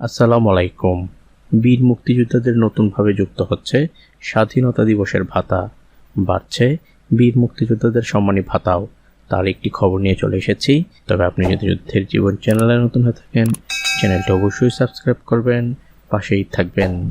আসসালামু আলাইকুম। বীর মুক্তিযোদ্ধাদের নতুনভাবে যুক্ত হচ্ছে স্বাধীনতা দিবসের ভাতা। বাড়ছে বীর মুক্তিযোদ্ধাদের সম্মানী ভাতাও। তার একটি খবর নিয়ে চলে এসেছি। তবে আপনি যদি যুদ্ধের জীবন চ্যানেলে নতুন হয়ে থাকেন, চ্যানেলটা অবশ্যই সাবস্ক্রাইব করবেন, পাশেই থাকবেন।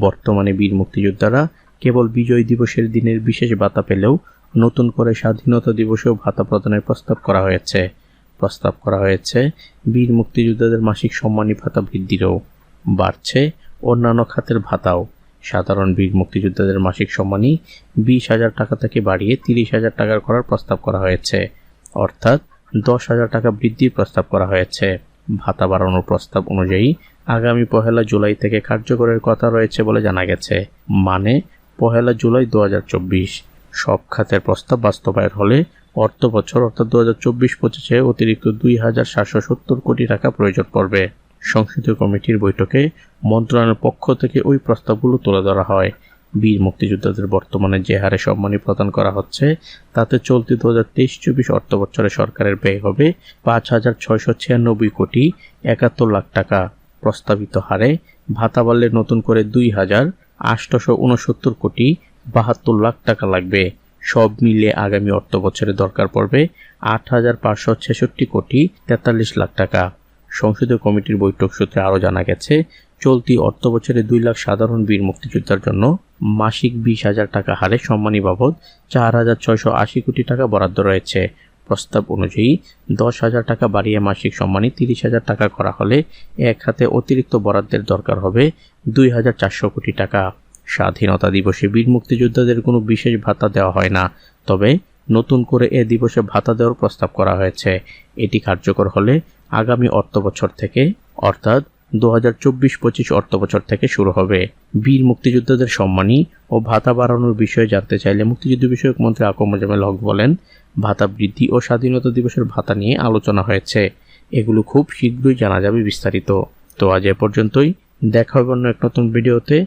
বর্তমানে বীর মুক্তিযোদ্ধারা কেবল বিজয় দিবসের দিনের বিশেষ ভাতা পেলেও নতুন করে স্বাধীনতা দিবসেও ভাতা প্রদানের প্রস্তাব করা হয়েছে। প্রস্তাব করা হয়েছে, বীর মুক্তিযোদ্ধাদের মাসিক সম্মানী ভাতা বৃদ্ধিরও বাড়ছে, অন্যান্য খাতের ভাতাও। সাধারণ বীর মুক্তিযোদ্ধাদের মাসিক সম্মানী বিশ হাজার টাকা থেকে বাড়িয়ে তিরিশ হাজার টাকার করার প্রস্তাব করা হয়েছে। অর্থাৎ দশ হাজার টাকা বৃদ্ধির প্রস্তাব করা হয়েছে। ভাতা বাড়ানোর প্রস্তাব অনুযায়ী আগামী পহেলা জুলাই থেকে কার্যকরের কথা রয়েছে বলে জানা গেছে। মানে পহেলা জুলাই দু হাজার চব্বিশ। সব খাতের প্রস্তাব বাস্তবায়ন হলে অর্থ বছর, অর্থাৎ দু হাজার চব্বিশ পঁচিশে অতিরিক্ত দুই হাজার সাতশো সত্তর কোটি টাকা প্রয়োজন পড়বে। সংসদীয় কমিটির বৈঠকে মন্ত্রণালয়ের পক্ষ থেকে ওই প্রস্তাবগুলো তুলে ধরা হয়। বীর মুক্তিযোদ্ধাদের বর্তমানে যে হারে সম্মানী প্রদান করা হচ্ছে, তাতে চলতি দু হাজার তেইশ চব্বিশ অর্থ বছরে সরকারের ব্যয় হবে পাঁচ হাজার ছয়শো ছিয়ানব্বই কোটি একাত্তর লাখ টাকা। প্রস্তাবিত হারে ভাতা বাড়লে নতুন করে দুই হাজার আটশোশো উনসত্তর কোটি বাহাত্তর লাখ টাকা লাগবে। সব মিলিয়ে আগামী অর্থ বছরে দরকার পড়বে আট হাজার পাঁচশো ছেষট্টি কোটি তেতাল্লিশ লাখ টাকা। সংসদীয় কমিটির বৈঠক সূত্রে আরও জানা গেছে, চলতি অর্থ বছরে দুই লাখ সাধারণ বীর মুক্তিযোদ্ধার জন্য মাসিক বিশ হাজার টাকা হারে সম্মানী বাবদ চার হাজার ছয়শো আশি কোটি টাকা বরাদ্দ রয়েছে। প্রস্তাব অনুযায়ী দশ হাজার টাকা বাড়িয়ে মাসিক সম্মানী তিরিশ হাজার টাকা করা হলে এক হাতে অতিরিক্ত বরাদ্দের দরকার হবে দুই হাজার চারশো কোটি টাকা। স্বাধীনতা দিবসে বীর মুক্তিযোদ্ধাদের কোনো বিশেষ ভাতা দেওয়া হয় না। তবে নতুন করে এ দিবসে ভাতা দেওয়ার প্রস্তাব করা হয়েছে। এটি কার্যকর হলে আগামী অর্থ বছর থেকে, অর্থাৎ দু হাজার চব্বিশ পঁচিশ অর্থ বছর থেকে শুরু হবে। বীর মুক্তিযোদ্ধাদের সম্মানী ও ভাতা বাড়ানোর বিষয়ে জানতে চাইলে মুক্তিযুদ্ধ বিষয়ক মন্ত্রী আকম মোজামেল হক বলেন, ভাতা বৃদ্ধি ও স্বাধীনতা দিবসের ভাতা নিয়ে আলোচনা হয়েছে। এগুলো খুব শীঘ্রই জানা যাবে বিস্তারিত। তো আজ এ পর্যন্তই। দেখা হবে অন্য এক নতুন ভিডিওতে।